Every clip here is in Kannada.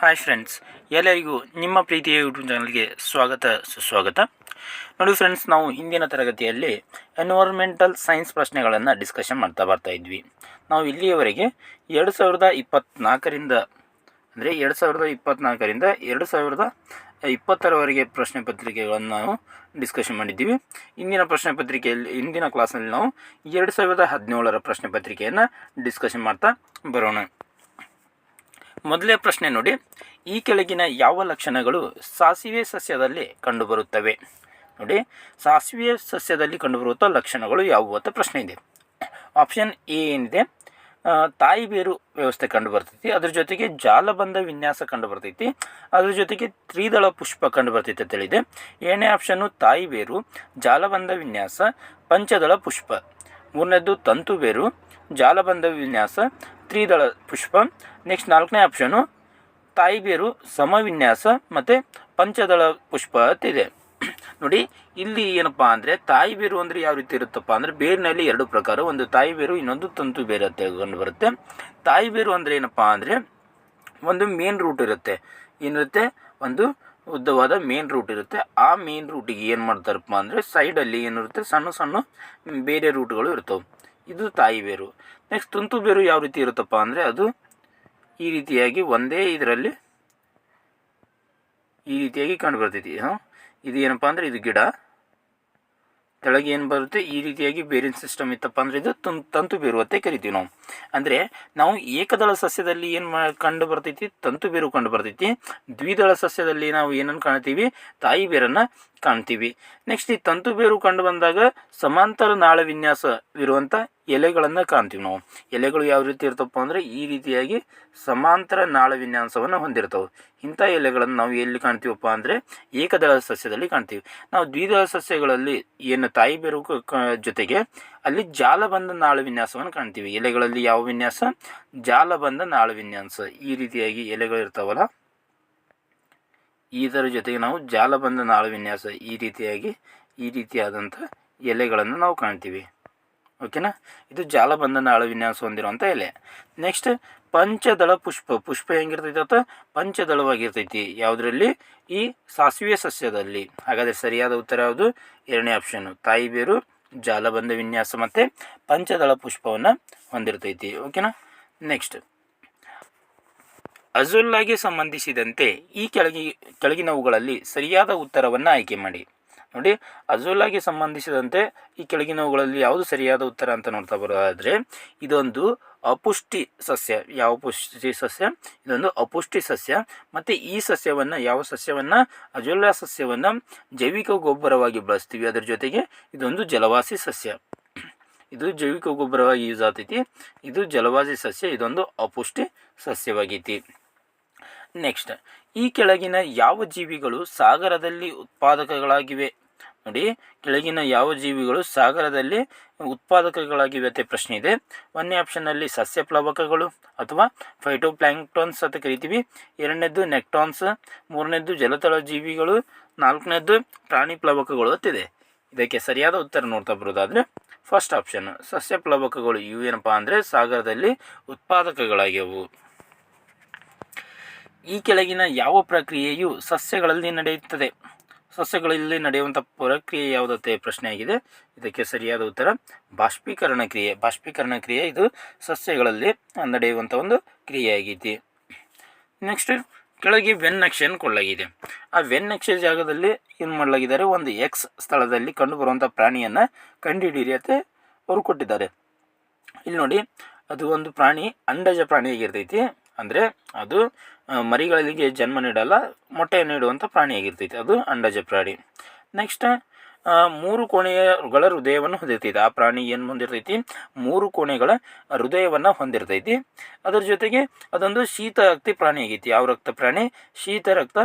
ಹಾಯ್ ಫ್ರೆಂಡ್ಸ್ ಎಲ್ಲರಿಗೂ ನಿಮ್ಮ ಪ್ರೀತಿಯ ಯೂಟ್ಯೂಬ್ ಚಾನಲ್ಗೆ ಸ್ವಾಗತ, ಸುಸ್ವಾಗತ. ನೋಡಿ ಫ್ರೆಂಡ್ಸ್ ನಾವು ಹಿಂದಿನ ತರಗತಿಯಲ್ಲಿ ಎನ್ವೈರ್ಮೆಂಟಲ್ ಸೈನ್ಸ್ ಪ್ರಶ್ನೆಗಳನ್ನು ಡಿಸ್ಕಷನ್ ಮಾಡ್ತಾ ಬರ್ತಾ ಇದ್ವಿ. ನಾವು ಇಲ್ಲಿಯವರೆಗೆ ಎರಡು ಸಾವಿರದ ಇಪ್ಪತ್ತ್ನಾಲ್ಕರಿಂದ ಅಂದರೆ ಎರಡು ಸಾವಿರದ ಇಪ್ಪತ್ತ್ನಾಲ್ಕರಿಂದ ಎರಡು ಸಾವಿರದ ಇಪ್ಪತ್ತರವರೆಗೆ ಪ್ರಶ್ನೆ ಪತ್ರಿಕೆಗಳನ್ನು ನಾವು ಡಿಸ್ಕಷನ್ ಮಾಡಿದ್ದೀವಿ. ಇಂದಿನ ಪ್ರಶ್ನೆ ಪತ್ರಿಕೆಯಲ್ಲಿ, ಇಂದಿನ ಕ್ಲಾಸ್ನಲ್ಲಿ ನಾವು ಎರಡು ಸಾವಿರದ ಹದಿನೇಳರ ಪ್ರಶ್ನೆ ಪತ್ರಿಕೆಯನ್ನು ಡಿಸ್ಕಷನ್ ಮಾಡ್ತಾ ಬರೋಣ. ಮೊದಲೇ ಪ್ರಶ್ನೆ ನೋಡಿ. ಈ ಕೆಳಗಿನ ಯಾವ ಲಕ್ಷಣಗಳು ಸಾಸಿವೆ ಸಸ್ಯದಲ್ಲಿ ಕಂಡುಬರುತ್ತವೆ? ನೋಡಿ, ಸಾಸಿವೆ ಸಸ್ಯದಲ್ಲಿ ಕಂಡುಬರುವಂಥ ಲಕ್ಷಣಗಳು ಯಾವುವು ಅಂತ ಪ್ರಶ್ನೆ ಇದೆ. ಆಪ್ಷನ್ ಎ ಏನಿದೆ? ತಾಯಿ ಬೇರು ವ್ಯವಸ್ಥೆ ಕಂಡು ಬರ್ತೈತಿ ಅದ್ರ ಜೊತೆಗೆ ಜಾಲಬಂಧ ವಿನ್ಯಾಸ ಕಂಡು ಬರ್ತೈತಿ ಅದ್ರ ಜೊತೆಗೆ ತ್ರಿದಳ ಪುಷ್ಪ ಕಂಡು ಅಂತ ಹೇಳಿದೆ. ಏಳನೇ ಆಪ್ಷನ್ನು ತಾಯಿ ಬೇರು, ಜಾಲಬಂಧ ವಿನ್ಯಾಸ, ಪಂಚದಳ ಪುಷ್ಪ. ಮೂರನೇದು ತಂತು ಬೇರು, ಜಾಲಬಂಧ ವಿನ್ಯಾಸ ತ್ರಿದಳ ಪುಷ್ಪ. ನೆಕ್ಸ್ಟ್ ನಾಲ್ಕನೇ ಆಪ್ಷನು ತಾಯಿಬೇರು ಸಮವಿನ್ಯಾಸ ಮತ್ತು ಪಂಚದಳ ಪುಷ್ಪ ಅಂತಿದೆ ನೋಡಿ, ಇಲ್ಲಿ ಏನಪ್ಪ ಅಂದರೆ ತಾಯಿ ಬೇರು ಅಂದರೆ ಯಾವ ರೀತಿ ಇರುತ್ತಪ್ಪ ಅಂದರೆ ಬೇರಿನಲ್ಲಿ ಎರಡು ಪ್ರಕಾರ, ಒಂದು ತಾಯಿ ಬೇರು ಇನ್ನೊಂದು ತಂತು ಬೇರು ಅಂತ ಕಂಡು ಬರುತ್ತೆ. ತಾಯಿ ಬೇರು ಅಂದರೆ ಏನಪ್ಪ ಅಂದರೆ ಒಂದು ಮೇನ್ ರೂಟ್ ಇರುತ್ತೆ. ಏನಿರುತ್ತೆ ಒಂದು ಉದ್ದವಾದ ಮೇನ್ ರೂಟ್ ಇರುತ್ತೆ. ಆ ಮೇನ್ ರೂಟಿಗೆ ಏನು ಮಾಡ್ತಾರಪ್ಪ ಅಂದರೆ ಸೈಡಲ್ಲಿ ಏನಿರುತ್ತೆ ಸಣ್ಣ ಸಣ್ಣ ಬೇರೆ ರೂಟ್ಗಳು ಇರ್ತವೆ. ಇದು ತಾಯಿ ಬೇರು. ನೆಕ್ಸ್ಟ್ ತುಂತು ಬೇರು ಯಾವ ರೀತಿ ಇರುತ್ತಪ್ಪ ಅಂದರೆ ಅದು ಈ ರೀತಿಯಾಗಿ ಒಂದೇ ಇದರಲ್ಲಿ ಈ ರೀತಿಯಾಗಿ ಕಂಡು ಬರ್ತೈತಿ ಹಾಂ? ಇದು ಏನಪ್ಪ ಅಂದರೆ ಇದು ಗಿಡ. ಕೆಳಗೆ ಏನು ಬರುತ್ತೆ? ಈ ರೀತಿಯಾಗಿ ಬೇರಿನ ಸಿಸ್ಟಮ್ ಇತ್ತಪ್ಪ ಅಂದರೆ ಇದು ತಂ, ತಂತು ಬೇರು ಅಂತ ಕರಿತೀವಿ ನಾವು. ಅಂದರೆ ನಾವು ಏಕದಳ ಸಸ್ಯದಲ್ಲಿ ಏನು ಮಾ, ಕಂಡು ಬರ್ತೈತಿ? ತಂತು ಬೇರು ಕಂಡು ಬರ್ತೈತಿ. ದ್ವಿದಳ ಸಸ್ಯದಲ್ಲಿ ನಾವು ಏನನ್ನು ಕಾಣ್ತೀವಿ? ತಾಯಿ ಬೇರನ್ನು ಕಾಣ್ತೀವಿ. ನೆಕ್ಸ್ಟ್ ಈ ತಂತು ಬೇರು ಕಂಡು ಬಂದಾಗ ಸಮಾಂತರ ನಾಳ ವಿನ್ಯಾಸ ವಿನ್ಯಾಸವಿರುವಂಥ ಎಲೆಗಳನ್ನು ಕಾಣ್ತೀವಿ ನಾವು. ಎಲೆಗಳು ಯಾವ ರೀತಿ ಇರ್ತಪ್ಪ ಅಂದರೆ ಈ ರೀತಿಯಾಗಿ ಸಮಾಂತರ ನಾಳ ವಿನ್ಯಾಸವನ್ನು ಹೊಂದಿರ್ತವೆ. ಇಂಥ ಎಲೆಗಳನ್ನು ನಾವು ಎಲ್ಲಿ ಕಾಣ್ತೀವಪ್ಪ ಅಂದರೆ ಏಕದಳ ಸಸ್ಯದಲ್ಲಿ ಕಾಣ್ತೀವಿ. ನಾವು ದ್ವಿದಳ ಸಸ್ಯಗಳಲ್ಲಿ ಏನು ತಾಯಿ ಬೇರು ಜೊತೆಗೆ ಅಲ್ಲಿ ಜಾಲಬಂಧ ನಾಳ ವಿನ್ಯಾಸವನ್ನು ಕಾಣ್ತೀವಿ. ಎಲೆಗಳಲ್ಲಿ ಯಾವ ವಿನ್ಯಾಸ? ಜಾಲಬಂಧ ನಾಳ ವಿನ್ಯಾಸ. ಈ ರೀತಿಯಾಗಿ ಎಲೆಗಳು ಇರ್ತಾವಲ್ಲ ಇದರ ಜೊತೆಗೆ ನಾವು ಜಾಲಬಂಧ ನಾಳ ವಿನ್ಯಾಸ ಈ ರೀತಿಯಾಗಿ, ಈ ರೀತಿಯಾದಂಥ ಎಲೆಗಳನ್ನು ನಾವು ಕಾಣ್ತೀವಿ. ಓಕೆನಾ ಇದು ಜಾಲಬಂಧ ನಾಳ ವಿನ್ಯಾಸ ಹೊಂದಿರುವಂಥ ಎಲೆ. ನೆಕ್ಸ್ಟ್ ಪಂಚದಳ ಪುಷ್ಪ. ಪುಷ್ಪ ಹೆಂಗಿರ್ತೈತಿ ಅಥವಾ ಪಂಚದಳವಾಗಿರ್ತೈತಿ. ಯಾವುದರಲ್ಲಿ? ಈ ಸಾಸಿವೆ ಸಸ್ಯದಲ್ಲಿ. ಹಾಗಾದರೆ ಸರಿಯಾದ ಉತ್ತರ ಯಾವುದು? ಎರಡನೇ ಆಪ್ಷನ್ನು ತಾಯಿ ಬೇರು ಜಾಲಬಂಧ ವಿನ್ಯಾಸ ಮತ್ತು ಪಂಚದಳ ಪುಷ್ಪವನ್ನು ಹೊಂದಿರ್ತೈತಿ. ಓಕೆನಾ ನೆಕ್ಸ್ಟ್ ಅಜುಲ್ಲಾಗೆ ಸಂಬಂಧಿಸಿದಂತೆ ಈ ಕೆಳಗಿ, ಕೆಳಗಿನವುಗಳಲ್ಲಿ ಸರಿಯಾದ ಉತ್ತರವನ್ನು ಆಯ್ಕೆ ಮಾಡಿ. ನೋಡಿ, ಅಜುಲ್ಲಾಗೆ ಸಂಬಂಧಿಸಿದಂತೆ ಈ ಕೆಳಗಿನವುಗಳಲ್ಲಿ ಯಾವುದು ಸರಿಯಾದ ಉತ್ತರ ಅಂತ ನೋಡ್ತಾ ಬರೋದಾದರೆ, ಇದೊಂದು ಅಪುಷ್ಟಿ ಸಸ್ಯ. ಯಾವ ಪುಷ್ಟಿ ಸಸ್ಯ? ಇದೊಂದು ಅಪುಷ್ಟಿ ಸಸ್ಯ. ಮತ್ತು ಈ ಸಸ್ಯವನ್ನು, ಯಾವ ಸಸ್ಯವನ್ನು? ಅಜುಲ್ಲಾ ಸಸ್ಯವನ್ನು ಜೈವಿಕ ಗೊಬ್ಬರವಾಗಿ ಬಳಸ್ತೀವಿ. ಅದರ ಜೊತೆಗೆ ಇದೊಂದು ಜಲವಾಸಿ ಸಸ್ಯ. ಇದು ಜೈವಿಕ ಗೊಬ್ಬರವಾಗಿ ಯೂಸ್ ಆಗ್ತೈತಿ. ಇದು ಜಲವಾಸಿ ಸಸ್ಯ, ಇದೊಂದು ಅಪುಷ್ಟಿ ಸಸ್ಯವಾಗೈತಿ. ನೆಕ್ಸ್ಟ್. ಈ ಕೆಳಗಿನ ಯಾವ ಜೀವಿಗಳು ಸಾಗರದಲ್ಲಿ ಉತ್ಪಾದಕಗಳಾಗಿವೆ? ನೋಡಿ, ಕೆಳಗಿನ ಯಾವ ಜೀವಿಗಳು ಸಾಗರದಲ್ಲಿ ಉತ್ಪಾದಕಗಳಾಗಿವೆ ಅಂತ ಪ್ರಶ್ನೆ ಇದೆ. ಒಂದನೇ ಆಪ್ಷನ್ನಲ್ಲಿ ಸಸ್ಯ ಪ್ಲವಕಗಳು ಅಥವಾ ಫೈಟೋಪ್ಲ್ಯಾಂಕ್ಟೋನ್ಸ್ ಅಂತ ಕರಿತೀವಿ. ಎರಡನೇದು ನೆಕ್ಟಾನ್ಸ್ ಮೂರನೇದು ಜಲತಳ ಜೀವಿಗಳು ನಾಲ್ಕನೇದು ಪ್ರಾಣಿ ಪ್ಲವಕಗಳು ಅಂತಿದೆ ಇದಕ್ಕೆ ಸರಿಯಾದ ಉತ್ತರ ನೋಡ್ತಾ ಬರೋದಾದರೆ ಫಸ್ಟ್ ಆಪ್ಷನ್ ಸಸ್ಯ ಪ್ಲವಕಗಳು ಇವು ಏನಪ್ಪ ಅಂದರೆ ಸಾಗರದಲ್ಲಿ ಉತ್ಪಾದಕಗಳಾಗ್ಯವು. ಈ ಕೆಳಗಿನ ಯಾವ ಪ್ರಕ್ರಿಯೆಯು ಸಸ್ಯಗಳಲ್ಲಿ ನಡೆಯುತ್ತದೆ? ಸಸ್ಯಗಳಲ್ಲಿ ನಡೆಯುವಂಥ ಪ್ರಕ್ರಿಯೆ ಯಾವುದತ್ತೆ ಪ್ರಶ್ನೆಯಾಗಿದೆ. ಇದಕ್ಕೆ ಸರಿಯಾದ ಉತ್ತರ, ಬಾಷ್ಪೀಕರಣ ಕ್ರಿಯೆ. ಬಾಷ್ಪೀಕರಣ ಕ್ರಿಯೆ ಇದು ಸಸ್ಯಗಳಲ್ಲಿ ನಡೆಯುವಂಥ ಒಂದು ಕ್ರಿಯೆಯಾಗಿದೆ. ನೆಕ್ಸ್ಟ್ ಕೆಳಗೆ ವೆನ್ ನಕ್ಷೆಯನ್ನು ಕೊಡಲಾಗಿದೆ ಆ ವೆನ್ ನಕ್ಷೆ ಜಾಗದಲ್ಲಿ ಏನು ಮಾಡಲಾಗಿದ್ದಾರೆ? ಒಂದು ಎಕ್ಸ್ ಸ್ಥಳದಲ್ಲಿ ಕಂಡುಬರುವಂಥ ಪ್ರಾಣಿಯನ್ನು ಕಂಡುಹಿಡಿಯಿರಿ ಅಂತ ಅವರು ಕೊಟ್ಟಿದ್ದಾರೆ. ಇಲ್ಲಿ ನೋಡಿ, ಅದು ಒಂದು ಪ್ರಾಣಿ, ಅಂಡಜ ಪ್ರಾಣಿಯಾಗಿರ್ತೈತಿ. ಅಂದರೆ ಅದು ಮರಿಗಳಿಗೆ ಜನ್ಮ ನೀಡಲ್ಲ, ಮೊಟ್ಟೆ ನೀಡುವಂಥ ಪ್ರಾಣಿಯಾಗಿರ್ತೈತಿ. ಅದು ಅಂಡಜ ಪ್ರಾಣಿ. ನೆಕ್ಸ್ಟ್ ಮೂರು ಕೋಣೆಗಳ ಹೃದಯವನ್ನು ಹೊಂದಿರ್ತೈತಿ. ಆ ಪ್ರಾಣಿ ಏನು ಹೊಂದಿರ್ತೈತಿ? ಮೂರು ಕೋಣೆಗಳ ಹೃದಯವನ್ನು ಹೊಂದಿರ್ತೈತಿ. ಅದರ ಜೊತೆಗೆ ಅದೊಂದು ಶೀತ ರಕ್ತಿ ಪ್ರಾಣಿ ಆಗೈತಿ ಯಾವ ರಕ್ತ ಪ್ರಾಣಿ? ಶೀತ ರಕ್ತ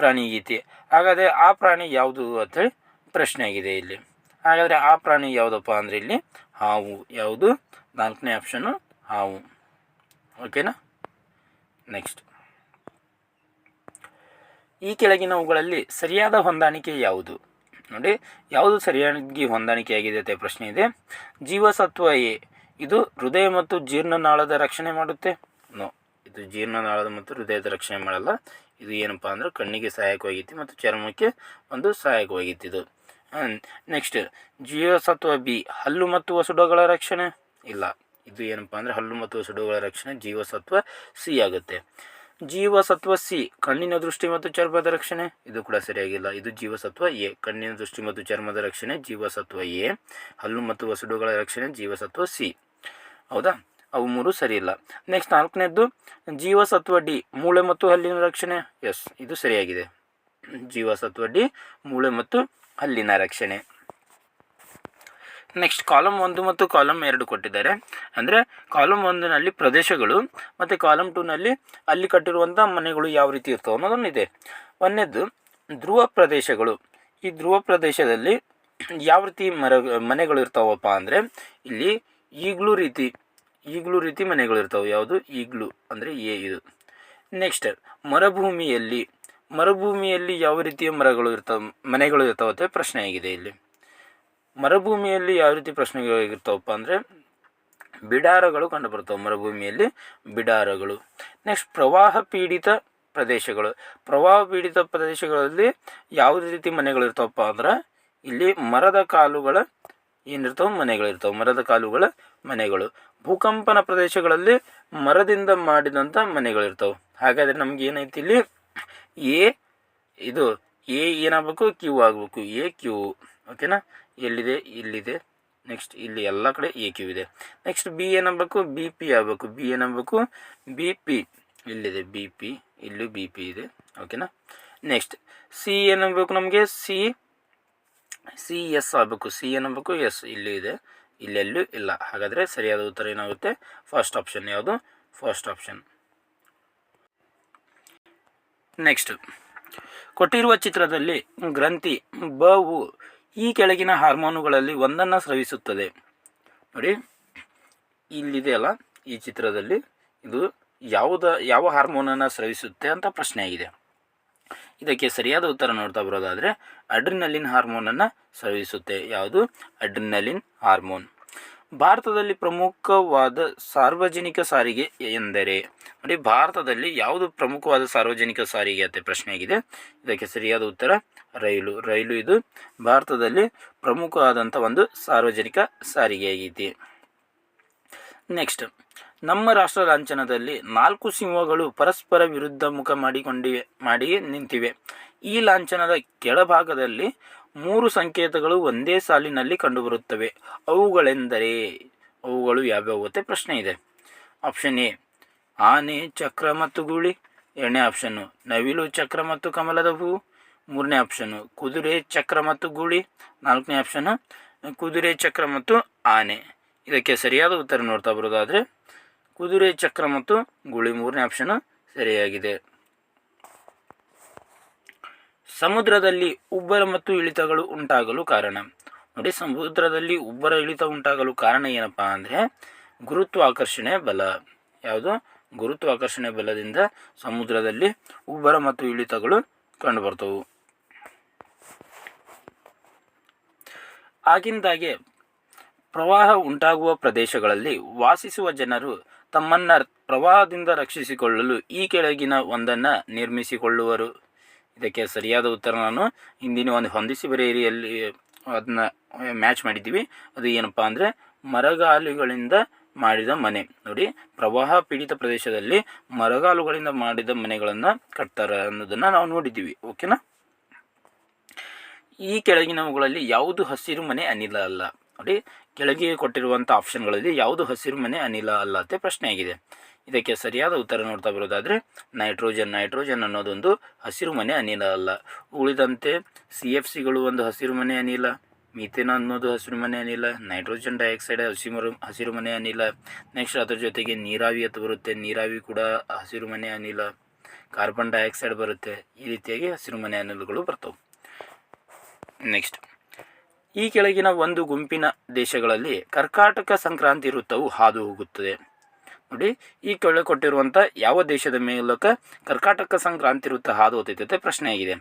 ಪ್ರಾಣಿ ಆಗೈತಿ ಹಾಗಾದರೆ ಆ ಪ್ರಾಣಿ ಯಾವುದು ಅಂತೇಳಿ ಪ್ರಶ್ನೆ ಆಗಿದೆ ಇಲ್ಲಿ. ಹಾಗಾದರೆ ಆ ಪ್ರಾಣಿ ಯಾವುದಪ್ಪ ಅಂದರೆ ಇಲ್ಲಿ ಹಾವು. ಯಾವುದು? ನಾಲ್ಕನೇ ಆಪ್ಷನ್ನು ಹಾವು. ಓಕೆನಾ ನೆಕ್ಸ್ಟ್ ಈ ಕೆಳಗಿನವುಗಳಲ್ಲಿ ಸರಿಯಾದ ಹೊಂದಾಣಿಕೆ ಯಾವುದು? ನೋಡಿ, ಯಾವುದು ಸರಿಯಾಗಿ ಹೊಂದಾಣಿಕೆಯಾಗಿದೆ ಅಂತ ಪ್ರಶ್ನೆ ಇದೆ. ಜೀವಸತ್ವ ಎ, ಇದು ಹೃದಯ ಮತ್ತು ಜೀರ್ಣನಾಳದ ರಕ್ಷಣೆ ಮಾಡುತ್ತೆ? ನೋ ಇದು ಜೀರ್ಣನಾಳದ ಮತ್ತು ಹೃದಯದ ರಕ್ಷಣೆ ಮಾಡಲ್ಲ. ಇದು ಏನಪ್ಪ ಅಂದ್ರೆ ಕಣ್ಣಿಗೆ ಸಹಾಯಕವಾಗೈತಿ ಮತ್ತು ಚರ್ಮಕ್ಕೆ ಒಂದು ಸಹಾಯಕವಾಗೈತಿ ಇದು. ನೆಕ್ಸ್ಟ್ ಜೀವಸತ್ವ ಬಿ, ಹಲ್ಲು ಮತ್ತು ವಸುಡಗಳ ರಕ್ಷಣೆ? ಇಲ್ಲ. ಇದು ಏನಪ್ಪ ಅಂದರೆ ಹಲ್ಲು ಮತ್ತು ಸುಡುಗಳ ರಕ್ಷಣೆ, ಜೀವಸತ್ವ ಸಿ ಆಗುತ್ತೆ. ಜೀವಸತ್ವ ಸಿ, ಕಣ್ಣಿನ ದೃಷ್ಟಿ ಮತ್ತು ಚರ್ಮದ ರಕ್ಷಣೆ. ಇದು ಕೂಡ ಸರಿಯಾಗಿಲ್ಲ. ಇದು ಜೀವಸತ್ವ ಎ, ಕಣ್ಣಿನ ದೃಷ್ಟಿ ಮತ್ತು ಚರ್ಮದ ರಕ್ಷಣೆ, ಜೀವಸತ್ವ ಎ, ಹಲ್ಲು ಮತ್ತು ವಸುಡುಗಳ ರಕ್ಷಣೆ, ಜೀವಸತ್ವ ಸಿ. ಹೌದಾ? ಅವು ಮೂರು ಸರಿ ಇಲ್ಲ. ನೆಕ್ಸ್ಟ್ ನಾಲ್ಕನೇದ್ದು, ಜೀವಸತ್ವ ಡಿ, ಮೂಳೆ ಮತ್ತು ಹಲ್ಲಿನ ರಕ್ಷಣೆ. ಎಸ್, ಇದು ಸರಿಯಾಗಿದೆ. ಜೀವಸತ್ವ ಡಿ, ಮೂಳೆ ಮತ್ತು ಹಲ್ಲಿನ ರಕ್ಷಣೆ. ನೆಕ್ಸ್ಟ್ ಕಾಲಮ್ ಒಂದು ಮತ್ತು ಕಾಲಮ್ ಎರಡು ಕೊಟ್ಟಿದ್ದಾರೆ. ಅಂದರೆ ಕಾಲಮ್ ಒಂದಿನಲ್ಲಿ ಪ್ರದೇಶಗಳು ಮತ್ತು ಕಾಲಮ್ ಟೂನಲ್ಲಿ ಅಲ್ಲಿ ಕಟ್ಟಿರುವಂಥ ಮನೆಗಳು ಯಾವ ರೀತಿ ಇರ್ತವೆ ಅನ್ನೋದೊಂದು ಇದೆ ಒಂದನೇದು ಧ್ರುವ ಪ್ರದೇಶಗಳು. ಈ ಧ್ರುವ ಪ್ರದೇಶದಲ್ಲಿ ಯಾವ ರೀತಿ ಮರ, ಮನೆಗಳು ಇರ್ತಾವಪ್ಪ ಅಂದರೆ ಇಲ್ಲಿ ಈಗಲೂ ರೀತಿ ಈಗಲೂ ರೀತಿ ಮನೆಗಳು ಇರ್ತಾವೆ. ಯಾವುದು? ಈಗಲೂ ಅಂದರೆ ಎ ಇದು. ನೆಕ್ಸ್ಟ್ ಮರುಭೂಮಿಯಲ್ಲಿ ಮರುಭೂಮಿಯಲ್ಲಿ ಯಾವ ರೀತಿಯ ಮರಗಳು ಇರ್ತಾವೆ, ಮನೆಗಳು ಇರ್ತಾವತ್ತೆ ಪ್ರಶ್ನೆ ಆಗಿದೆ ಇಲ್ಲಿ. ಮರುಭೂಮಿಯಲ್ಲಿ ಯಾವ ರೀತಿ ಪ್ರಶ್ನೆಗಳಾಗಿರ್ತಾವಪ್ಪ ಅಂದರೆ ಬಿಡಾರಗಳು ಕಂಡುಬರ್ತವೆ ಮರುಭೂಮಿಯಲ್ಲಿ ಬಿಡಾರಗಳು. ನೆಕ್ಸ್ಟ್ ಪ್ರವಾಹ ಪೀಡಿತ ಪ್ರದೇಶಗಳು. ಪ್ರವಾಹ ಪೀಡಿತ ಪ್ರದೇಶಗಳಲ್ಲಿ ಯಾವುದೇ ರೀತಿ ಮನೆಗಳು ಇರ್ತಾವಪ್ಪ ಅಂದ್ರೆ ಇಲ್ಲಿ ಮರದ ಕಾಲುಗಳ ಏನಿರ್ತಾವೆ ಮನೆಗಳಿರ್ತಾವೆ. ಮರದ ಕಾಲುಗಳ ಮನೆಗಳು. ಭೂಕಂಪನ ಪ್ರದೇಶಗಳಲ್ಲಿ ಮರದಿಂದ ಮಾಡಿದಂಥ ಮನೆಗಳಿರ್ತಾವೆ. ಹಾಗಾದರೆ ನಮ್ಗೆ ಏನೈತಿ ಇಲ್ಲಿ? ಎ, ಇದು ಎ ಏನಾಗಬೇಕು? ಕ್ಯೂ ಆಗಬೇಕು. A, Q. ಓಕೆನಾ ಎಲ್ಲಿದೆ, ಇಲ್ಲಿದೆ ನೆಕ್ಸ್ಟ್ ಇಲ್ಲಿ ಎಲ್ಲ ಕಡೆ ಎ ಕ್ಯೂ ಇದೆ. ನೆಕ್ಸ್ಟ್ ಬಿ ಏನಾಗಬೇಕು ಬಿ ಪಿ ಆಗಬೇಕು. ಬಿ ಏನಾಗಬೇಕು ಬಿ ಪಿ ಇಲ್ಲಿದೆ. ಬಿ ಪಿ ಇಲ್ಲೂ ಬಿ ಪಿ ಇದೆ. ಓಕೆನಾ ನೆಕ್ಸ್ಟ್ ಸಿ ಏನಾಗಬೇಕು ನಮಗೆ? ಸಿ ಸಿ ಎಸ್ ಆಗಬೇಕು. ಸಿ ಏನಾಗಬೇಕು ಎಸ್ ಇಲ್ಲೂ ಇದೆ. ಇಲ್ಲೆಲ್ಲೂ ಇಲ್ಲ. ಹಾಗಾದರೆ ಸರಿಯಾದ ಉತ್ತರ ಏನಾಗುತ್ತೆ? ಫಸ್ಟ್ ಆಪ್ಷನ್ ಯಾವುದು? ಫಸ್ಟ್ ಆಪ್ಷನ್ ನೆಕ್ಸ್ಟ್ ಕೊಟ್ಟಿರುವ ಚಿತ್ರದಲ್ಲಿ ಗ್ರಂಥಿ ಬವು ಈ ಕೆಳಗಿನ ಹಾರ್ಮೋನುಗಳಲ್ಲಿ ಒಂದನ್ನು ಸ್ರವಿಸುತ್ತದೆ. ನೋಡಿ ಇಲ್ಲಿದೆಯಲ್ಲ ಈ ಚಿತ್ರದಲ್ಲಿ ಇದು ಯಾವುದ, ಯಾವ ಹಾರ್ಮೋನನ್ನು ಸ್ರವಿಸುತ್ತೆ ಅಂತ ಪ್ರಶ್ನೆ ಆಗಿದೆ ಇದಕ್ಕೆ ಸರಿಯಾದ ಉತ್ತರ ನೋಡ್ತಾ ಬರೋದಾದರೆ, ಅಡ್ರಿನಲಿನ್ ಹಾರ್ಮೋನನ್ನು ಸ್ರವಿಸುತ್ತೆ. ಯಾವುದು? Adrenaline hormone. ಭಾರತದಲ್ಲಿ ಪ್ರಮುಖವಾದ ಸಾರ್ವಜನಿಕ ಸಾರಿಗೆ ಎಂದರೆ ನೋಡಿ ಭಾರತದಲ್ಲಿ ಯಾವುದು ಪ್ರಮುಖವಾದ ಸಾರ್ವಜನಿಕ ಸಾರಿಗೆ ಅಂತ ಪ್ರಶ್ನೆಯಾಗಿದೆ ಇದಕ್ಕೆ ಸರಿಯಾದ ಉತ್ತರ, ರೈಲು. ರೈಲು ಇದು ಭಾರತದಲ್ಲಿ ಪ್ರಮುಖವಾದಂಥ ಒಂದು ಸಾರ್ವಜನಿಕ ಸಾರಿಗೆಯಾಗಿದೆ. ನೆಕ್ಸ್ಟ್, ನಮ್ಮ ರಾಷ್ಟ್ರ ಲಾಂಛನದಲ್ಲಿ ನಾಲ್ಕು ಸಿಂಹಗಳು ಪರಸ್ಪರ ವಿರುದ್ಧ ಮುಖ ಮಾಡಿಕೊಂಡಿವೆ, ಮಾಡಿ ನಿಂತಿವೆ. ಈ ಲಾಂಛನದ ಕೆಳಭಾಗದಲ್ಲಿ ಮೂರು ಸಂಕೇತಗಳು ಒಂದೇ ಸಾಲಿನಲ್ಲಿ ಕಂಡುಬರುತ್ತವೆ. ಅವುಗಳೆಂದರೆ, ಅವುಗಳು ಯಾವ್ಯಾವು ಪ್ರಶ್ನೆ ಇದೆ. ಆಪ್ಷನ್ ಎ ಆನೆ, ಚಕ್ರ ಮತ್ತು ಗೂಳಿ. ಎರಡನೇ ಆಪ್ಷನ್ನು ನವಿಲು, ಚಕ್ರ ಮತ್ತು ಕಮಲದ ಹೂವು ಮೂರನೇ ಆಪ್ಷನ್ನು ಕುದುರೆ, ಚಕ್ರ ಮತ್ತು ಗೂಳಿ. ನಾಲ್ಕನೇ ಆಪ್ಷನ್ನು ಕುದುರೆ, ಚಕ್ರ ಮತ್ತು ಆನೆ. ಇದಕ್ಕೆ ಸರಿಯಾದ ಉತ್ತರ ನೋಡ್ತಾ ಬರೋದಾದರೆ, ಕುದುರೆ, ಚಕ್ರ ಮತ್ತು ಗುಳಿ ಮೂರನೇ ಆಪ್ಷನ್ನು ಸರಿಯಾಗಿದೆ. ಸಮುದ್ರದಲ್ಲಿ ಉಬ್ಬರ ಮತ್ತು ಇಳಿತಗಳು ಉಂಟಾಗಲು ಕಾರಣ. ನೋಡಿ, ಸಮುದ್ರದಲ್ಲಿ ಉಬ್ಬರ, ಇಳಿತ ಉಂಟಾಗಲು ಕಾರಣ ಏನಪ್ಪ ಅಂದರೆ ಗುರುತ್ವಾಕರ್ಷಣೆ ಬಲ. ಯಾವುದು? ಗುರುತ್ವಾಕರ್ಷಣೆ ಬಲದಿಂದ ಸಮುದ್ರದಲ್ಲಿ ಉಬ್ಬರ ಮತ್ತು ಇಳಿತಗಳು ಕಂಡುಬರ್ತವು. ಆಗಿಂದಾಗೆ ಪ್ರವಾಹ ಉಂಟಾಗುವ ಪ್ರದೇಶಗಳಲ್ಲಿ ವಾಸಿಸುವ ಜನರು ತಮ್ಮನ್ನು ಪ್ರವಾಹದಿಂದ ರಕ್ಷಿಸಿಕೊಳ್ಳಲು ಈ ಕೆಳಗಿನ ಒಂದನ್ನು ನಿರ್ಮಿಸಿಕೊಳ್ಳುವರು. ಇದಕ್ಕೆ ಸರಿಯಾದ ಉತ್ತರ ನಾನು ಹಿಂದಿನ ಒಂದು ಹೊಂದಿಸಿ ಬರೆಯರಿಯಲ್ಲಿ ಅದನ್ನ ಮ್ಯಾಚ್ ಮಾಡಿದ್ದೀವಿ. ಅದು ಏನಪ್ಪ ಅಂದರೆ ಮರಗಾಲುಗಳಿಂದ ಮಾಡಿದ ಮನೆ. ನೋಡಿ, ಪ್ರವಾಹ ಪೀಡಿತ ಪ್ರದೇಶದಲ್ಲಿ ಮರಗಾಲುಗಳಿಂದ ಮಾಡಿದ ಮನೆಗಳನ್ನು ಕಟ್ತಾರೆ ಅನ್ನೋದನ್ನು ನಾವು ನೋಡಿದ್ದೀವಿ. ಓಕೆನಾ? ಈ ಕೆಳಗಿನವುಗಳಲ್ಲಿ ಯಾವುದು ಹಸಿರು ಮನೆ ಅನಿಲ ಅಲ್ಲ? ನೋಡಿ, ಕೆಳಗೆ ಕೊಟ್ಟಿರುವಂಥ ಆಪ್ಷನ್ಗಳಲ್ಲಿ ಯಾವುದು ಹಸಿರು ಮನೆ ಅನಿಲ ಅಲ್ಲ ಅಂತ ಪ್ರಶ್ನೆ ಆಗಿದೆ ಇದಕ್ಕೆ ಸರಿಯಾದ ಉತ್ತರ ನೋಡ್ತಾ ಬರೋದಾದರೆ ನೈಟ್ರೋಜನ್ ನೈಟ್ರೋಜನ್ ಅನ್ನೋದೊಂದು ಹಸಿರು ಮನೆ ಅನಿಲ ಅಲ್ಲ. ಉಳಿದಂತೆ ಸಿ ಎಫ್ ಸಿಗಳು ಒಂದು ಹಸಿರು ಮನೆ ಅನಿಲ, ಮಿಥೇನ್ ಅನ್ನೋದು ಹಸಿರು ಮನೆ ಅನಿಲ, ನೈಟ್ರೋಜನ್ ಡೈಆಕ್ಸೈಡ್ ಹಸಿಮರು ಹಸಿರು ಮನೆ ಅನಿಲ. ನೆಕ್ಸ್ಟ್ ಅದ್ರ ಜೊತೆಗೆ ನೀರಾವಿ ಅಂತ ಬರುತ್ತೆ. ನೀರಾವಿ ಕೂಡ ಹಸಿರು ಮನೆ ಅನಿಲ. ಕಾರ್ಬನ್ ಡೈಆಕ್ಸೈಡ್ ಬರುತ್ತೆ. ಈ ರೀತಿಯಾಗಿ ಹಸಿರು ಮನೆ ಅನಿಲಗಳು ಬರ್ತವೆ. ನೆಕ್ಸ್ಟ್, ಈ ಕೆಳಗಿನ ಒಂದು ಗುಂಪಿನ ದೇಶಗಳಲ್ಲಿ ಕರ್ಕಾಟಕ ಸಂಕ್ರಾಂತಿ ವೃತ್ತವು ಹಾದು ಹೋಗುತ್ತದೆ. ನೋಡಿ, ಈ ಕೆಳಗೆ ಕೊಟ್ಟಿರುವಂಥ ಯಾವ ದೇಶದ ಮೂಲಕ ಕರ್ಕಾಟಕ ಸಂಕ್ರಾಂತಿ ವೃತ್ತ ಹಾದು ಹೋಗ್ತೈತೆ ಪ್ರಶ್ನೆ ಆಗಿದೆ